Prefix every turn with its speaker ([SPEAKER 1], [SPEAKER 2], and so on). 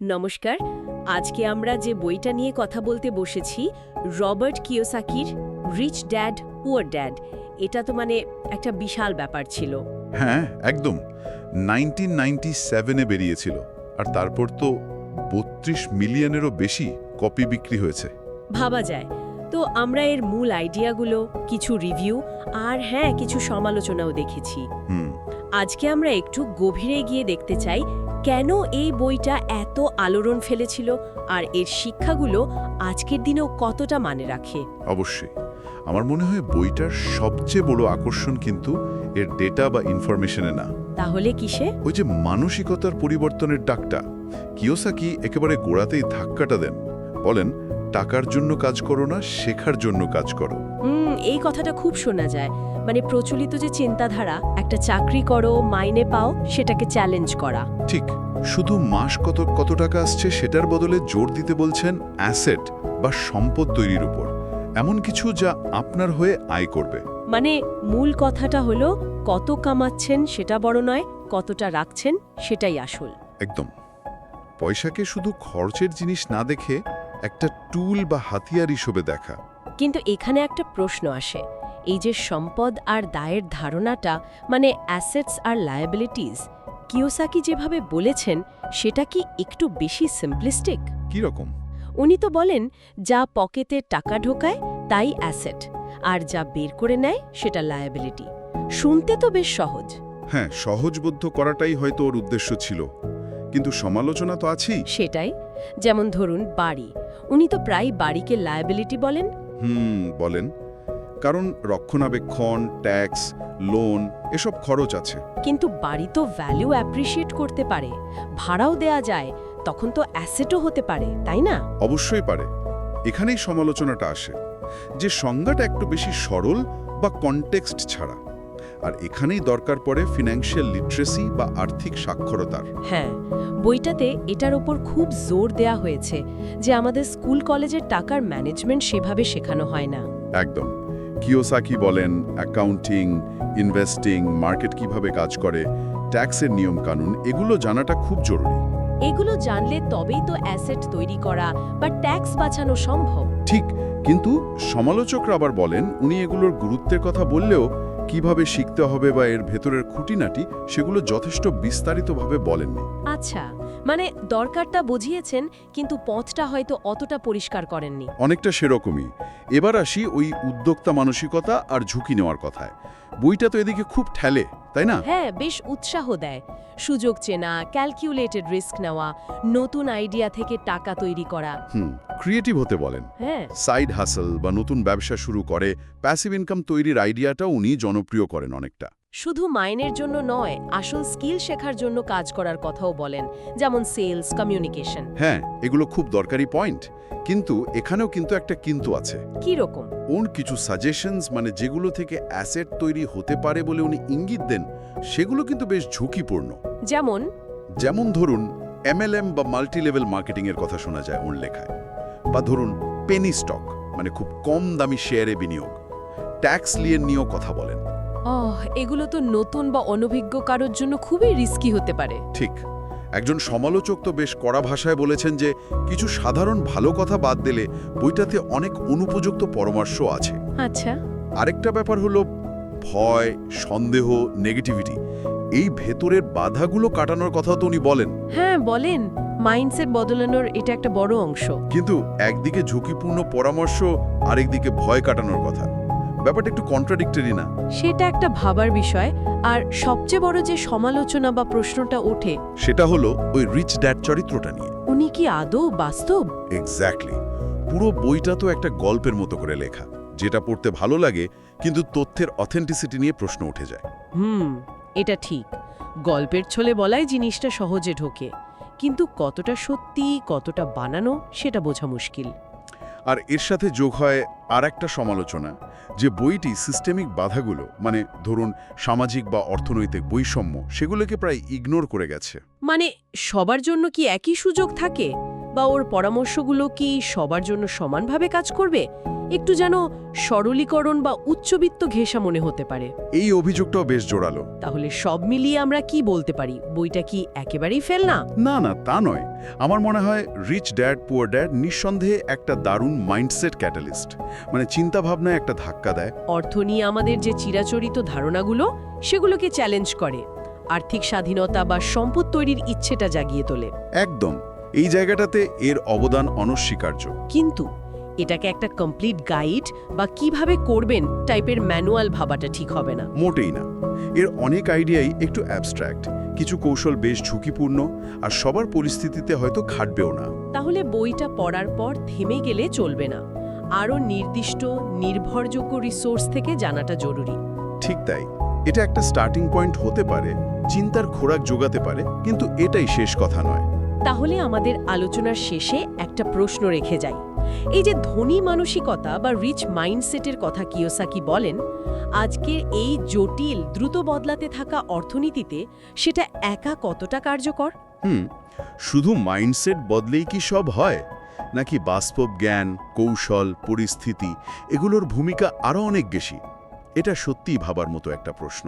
[SPEAKER 1] নমস্কার আজকে আমরা যে বইটা নিয়ে কথা বলতে বসেছি রবার্ট কিওসাকির রিচ ড্যাড পুয়ার ড্যাড এটা তো মানে একটা বিশাল ব্যাপার ছিল।
[SPEAKER 2] হ্যাঁ একদম। নাইনটিন নাইনটি সেভেনে বেরিয়েছিল আর তারপর তো বত্রিশ মিলিয়নেরও বেশি কপি বিক্রি হয়েছে।
[SPEAKER 1] ভাবা যায়। তো আমরা এর মূল আইডিয়াগুলো কিছু রিভিউ আর হ্যাঁ কিছু সমালোচনাও দেখেছি।
[SPEAKER 2] হুম।
[SPEAKER 1] আজকে আমরা একটু গভীরে গিয়ে দেখতে চাই কেন এই বইটা এত আলোড়ন ফেলেছিল? আর এর শিক্ষাগুলো আজকের দিনেও কতটা মানে রাখে?
[SPEAKER 2] অবশ্যই। আমার মনে হয় বইটার সবচেয়ে বড় আকর্ষণ কিন্তু এর ডেটা বা ইনফরমেশনে না।
[SPEAKER 1] তাহলে কিসে?
[SPEAKER 2] ওই যে মানসিকতার পরিবর্তনের ডাকটা। কিওসাকি একেবারে গোড়াতেই ধাক্কাটা দেন। বলেন টাকার জন্য কাজ করো না শেখার জন্য কাজ করো।
[SPEAKER 1] হুম এই কথাটা খুব শোনা যায়। মানে প্রচলিত যে চিন্তাধারা একটা চাকরি করো মাইনে পাও সেটাকে চ্যালেঞ্জ করা।
[SPEAKER 2] ঠিক শুধু মাস কত কত টাকা আসছে সেটার বদলে জোর দিতে বলছেন অ্যাসেট বা সম্পদ তৈরির উপর। এমন কিছু যা আপনার হয়ে আয় করবে।
[SPEAKER 1] মানে মূল কথাটা হলো কত কামাচ্ছেন সেটা বড় নয় কতটা রাখছেন সেটাই আসল।
[SPEAKER 2] একদম। পয়সাকে শুধু খরচের জিনিস না দেখে একটা টুল বা হাতিয়ার হিসেবে দেখা।
[SPEAKER 1] কিন্তু এখানে একটা প্রশ্ন আসে। এই যে সম্পদ আর দায়ের ধারণাটা মানে অ্যাসেটস আর লায়াবিলিটিস কিওসাকি যেভাবে বলেছেন সেটা কি একটু বেশি সিম্পলিস্টিক
[SPEAKER 2] কি রকম
[SPEAKER 1] উনি তো বলেন যা পকেটে টাকা ঢোকায় তাই অ্যাসেট আর যা বের করে নেয় সেটা লায়াবিলিটি শুনতে তো বেশ সহজ।
[SPEAKER 2] হ্যাঁ সহজবোধ্য করাটাই হয়তো ওর উদ্দেশ্য ছিল। কিন্তু সমালোচনা তো আছেই।
[SPEAKER 1] সেটাই। যেমন ধরুন বাড়ি। উনি তো প্রায় বাড়িকে লায়াবিলিটি বলেন।
[SPEAKER 2] হুম বলেন। কারণ রক্ষণাবেক্ষণ ট্যাক্স লোন এসব খরচ আছে।
[SPEAKER 1] কিন্তু বাড়ি তো ভ্যালু অ্যাপ্রিসিয়েট করতে পারে। ভাড়াও দেয়া যায়। তখন তো অ্যাসেটও হতে পারে তাই না?
[SPEAKER 2] অবশ্যই পারে। এখানেই সমালোচনাটা আসে। যে সংজ্ঞাটা একটু বেশি সরল বা কনটেক্সট ছাড়া। আর এখানেই দরকার পড়ে ফিনান্সিয়াল লিটারেসি বা আর্থিক সাক্ষরতার।
[SPEAKER 1] হ্যাঁ বইটাতে এটার ওপর খুব জোর দেয়া হয়েছে যে আমাদের স্কুল কলেজের টাকার ম্যানেজমেন্ট সেভাবে শেখানো হয় না।
[SPEAKER 2] একদম। কিওসাকি বলেন অ্যাকাউন্টিং ইনভেস্টিং মার্কেট কীভাবে কাজ করে ট্যাক্সের নিয়ম কানুন এগুলো জানাটা খুব জরুরি।
[SPEAKER 1] এগুলো জানলে তবেই তো অ্যাসেট তৈরি করা বা ট্যাক্স বাঁচানো সম্ভব।
[SPEAKER 2] ঠিক কিন্তু সমালোচকরা আবার বলেন উনি এগুলোর গুরুত্বের কথা বললেও কীভাবে শিখতে হবে বা এর ভেতরের খুঁটিনাটি সেগুলো যথেষ্ট বিস্তারিতভাবে বলেননি।
[SPEAKER 1] আচ্ছা মানে দরকারটা বুঝিয়েছেন কিন্তু পথটা হয়তো অতটা পরিষ্কার করেননি।
[SPEAKER 2] অনেকটা সেরকমই। এবার আসি ওই উদ্যোক্তা মানসিকতা আর ঝুঁকি নেওয়ার কথায়। বইটা তো এদিকে খুব ঠেলে তাই না?
[SPEAKER 1] হ্যাঁ বেশ উৎসাহ দেয়। সুযোগ চেনা ক্যালকুলেটেড রিস্ক নেওয়া নতুন আইডিয়া থেকে টাকা তৈরি করা।
[SPEAKER 2] হুম ক্রিয়েটিভ হতে বলেন।
[SPEAKER 1] হ্যাঁ।
[SPEAKER 2] সাইড হাসল বা নতুন ব্যবসা শুরু করে প্যাসিভ ইনকাম তৈরির আইডিয়াটাও উনি জনপ্রিয় করেন অনেকটা।
[SPEAKER 1] শুধু মাইনের জন্য নয় আসল স্কিল শেখার জন্য কাজ করার কথাও বলেন যেমন সেলস কমিউনিকেশন।
[SPEAKER 2] হ্যাঁ এগুলো খুব দরকারি পয়েন্ট কিন্তু এখানেও কিন্তু একটা কিন্তু আছে।
[SPEAKER 1] কি রকম?
[SPEAKER 2] ওর কিছু সাজেশনস মানে যেগুলো থেকে অ্যাসেট তৈরি হতে পারে বলে উনি ইঙ্গিত দেন সেগুলো কিন্তু বেশ ঝুঁকিপূর্ণ।
[SPEAKER 1] যেমন?
[SPEAKER 2] যেমন ধরুন এমএলএম বা মাল্টি লেভেল মার্কেটিংয়ের কথা শোনা যায় ওর লেখায় বা ধরুন পেনি স্টক মানে খুব কম দামি শেয়ারে বিনিয়োগ। ট্যাক্স লিয়ে নিয়েও কথা বলেন।
[SPEAKER 1] এগুলো তো নতুন বা অনভিজ্ঞ কারোর জন্য খুবই রিস্কি হতে পারে।
[SPEAKER 2] ঠিক। একজন সমালোচক তো বেশ কড়া ভাষায় বলেছেন যে কিছু সাধারণ ভালো কথা বাদ দিলে বইটাতে অনেক অনুপযুক্ত পরামর্শ আছে।
[SPEAKER 1] আচ্ছা।
[SPEAKER 2] আরেকটা ব্যাপার হলো ভয় সন্দেহ নেগেটিভিটি এই ভেতরের বাধাগুলো কাটানোর কথা তো উনি বলেন।
[SPEAKER 1] হ্যাঁ বলেন। মাইন্ডসেট বদলানোর এটা একটা বড় অংশ।
[SPEAKER 2] কিন্তু একদিকে ঝুঁকিপূর্ণ পরামর্শ আরেকদিকে ভয় কাটানোর কথা। ব্যাপারটা একটু কন্ট্রাডিক্টরি না?
[SPEAKER 1] সেটা একটা ভাবার বিষয় আর সবচেয়ে বড় যে সমালোচনা বা প্রশ্নটা ওঠে
[SPEAKER 2] সেটা হলো ওই রিচ ড্যাড চরিত্রটা নিয়ে।
[SPEAKER 1] উনি কি আদৌ বাস্তব?
[SPEAKER 2] এক্স্যাক্টলি পুরো বইটা তো একটা গল্পের মতো করে লেখা যেটা পড়তে ভালো লাগে কিন্তু তথ্যের অথেন্টিসিটি নিয়ে প্রশ্ন উঠে যায়।
[SPEAKER 1] হুম এটা ঠিক। গল্পের ছলে বলাই জিনিসটা সহজে ঢোকে কিন্তু কতটা সত্যি কতটা বানানো সেটা বোঝা মুশকিল।
[SPEAKER 2] আর এর সাথে যোগ হয় আর একটা সমালোচনা, যে বইটি সিস্টেমিক বাধাগুলো মানে ধরুন সামাজিক বা অর্থনৈতিক বৈষম্য, সেগুলোকে প্রায় ইগনোর করে গেছে।
[SPEAKER 1] মানে সবার জন্য কি একই সুযোগ থাকে? বা ওর পরামর্শগুলো কি সবার জন্য সমানভাবে কাজ করবে? একটু যেন সরলীকরণ বা উচ্চবিত্ত ঘেঁষা মনে হতে পারে।
[SPEAKER 2] এই অভিযোগটাও বেশ জোরালো।
[SPEAKER 1] তাহলে সব মিলিয়ে আমরা কি বলতে পারি? বইটা কি একেবারেই ফেল না?
[SPEAKER 2] না না তা নয়। আমার মনে হয় রিচ ড্যাড পুয়ার ড্যাড নিঃসন্দেহে একটা দারুণ মাইন্ডসেট ক্যাটালিস্ট মানে চিন্তাভাবনায় একটা ধাক্কা দেয়।
[SPEAKER 1] অর্থ নিয়ে আমাদের যে চিরাচরিত ধারণাগুলো সেগুলোকে চ্যালেঞ্জ করে। আর্থিক স্বাধীনতা বা সম্পদ তৈরির ইচ্ছেটা জাগিয়ে তোলে।
[SPEAKER 2] একদম। এই জায়গাটাতে এর অবদান অনস্বীকার্য।
[SPEAKER 1] কিন্তু এটাকে একটা কমপ্লিট গাইড বা কীভাবে করবেন টাইপের ম্যানুয়াল ভাবাটা ঠিক হবে না।
[SPEAKER 2] মোটেই না। এর অনেক আইডিয়াই একটু অ্যাবস্ট্র্যাক্ট কিছু কৌশল বেশ ঝুঁকিপূর্ণ আর সবার পরিস্থিতিতে হয়তো খাটবেও না।
[SPEAKER 1] তাহলে বইটা পড়ার পর থেমে গেলে চলবে না। আরও নির্দিষ্ট নির্ভরযোগ্য রিসোর্স থেকে জানাটা জরুরি।
[SPEAKER 2] ঠিক তাই। এটা একটা স্টার্টিং পয়েন্ট হতে পারে চিন্তার খোরাক যোগাতে পারে কিন্তু এটাই শেষ কথা নয়।
[SPEAKER 1] তাহলে আমাদের আলোচনার শেষে একটা প্রশ্ন রেখে যাই। এই যে ধনী মানসিকতা বা রিচ মাইন্ডসেটের কথা কিয়োসাকি বলেন আজকের এই জটিল, দ্রুত বদলাতে থাকা অর্থনীতিতে সেটা একা কতটা কার্যকর?
[SPEAKER 2] হুম, শুধু মাইন্ডসেট বদলেই কি সব হয়? নাকি বাস্তব জ্ঞান, কৌশল, পরিস্থিতি, এগুলোর ভূমিকা আরও অনেক বেশি? এটা সত্যিই ভাবার মতো একটা প্রশ্ন।